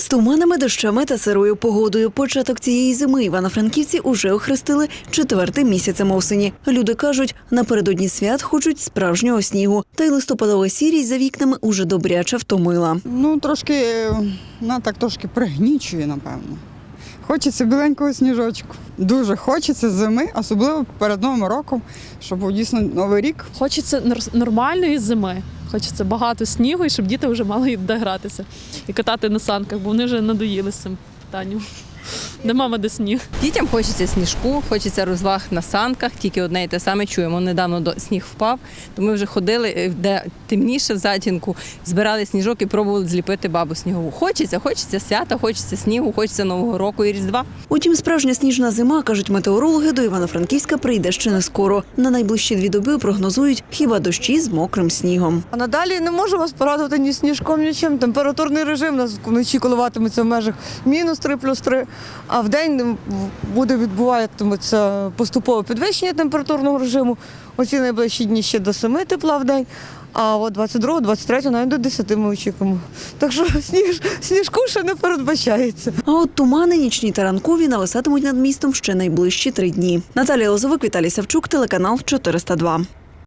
З туманами, дощами та сирою погодою початок цієї зими івано-франківці уже охрестили четвертим місяцем осені. Люди кажуть, напередодні свят хочуть справжнього снігу. Та й листопадова сірість за вікнами уже добряче втомила. Ну, трошки, е, вона так трошки пригнічує, напевно. Хочеться біленького сніжочку. Дуже хочеться зими, особливо перед Новим роком, щоб був дійсно новий рік. Хочеться нормальної зими. Хочеться багато снігу, і щоб діти вже мали де гратися і катати на санках, бо вони вже надоїли з цим питанням. Де мама, де сніг. Дітям хочеться сніжку, хочеться розваг на санках, тільки одне і те саме чуємо. Недавно до сніг впав, то ми вже ходили, е, де темніше в затінку, збирали сніжок і пробували зліпити бабу снігову. Хочеться, хочеться свята, хочеться снігу, хочеться нового року і різдва. Утім, справжня сніжна зима, кажуть метеорологи, до Івано-Франківська прийде ще не скоро. На найближчі дві доби прогнозують хіба дощі з мокрим снігом. А надалі не можу вас порадувати ні сніжком, нічим. Температурний режим у нас вночі коливатиметься в межах мінус 3 плюс 3, а в день буде відбуватиметься поступове підвищення температурного режиму. Оці найближчі дні ще до 7 тепла в день. А от 22, 23 навіть до 10 ми очікуємо. Так що сніж, сніжку ще не передбачається. А от тумани нічні та ранкові нависатимуть над містом ще найближчі три дні. Наталія Лозовик, Віталій Савчук, телеканал 402.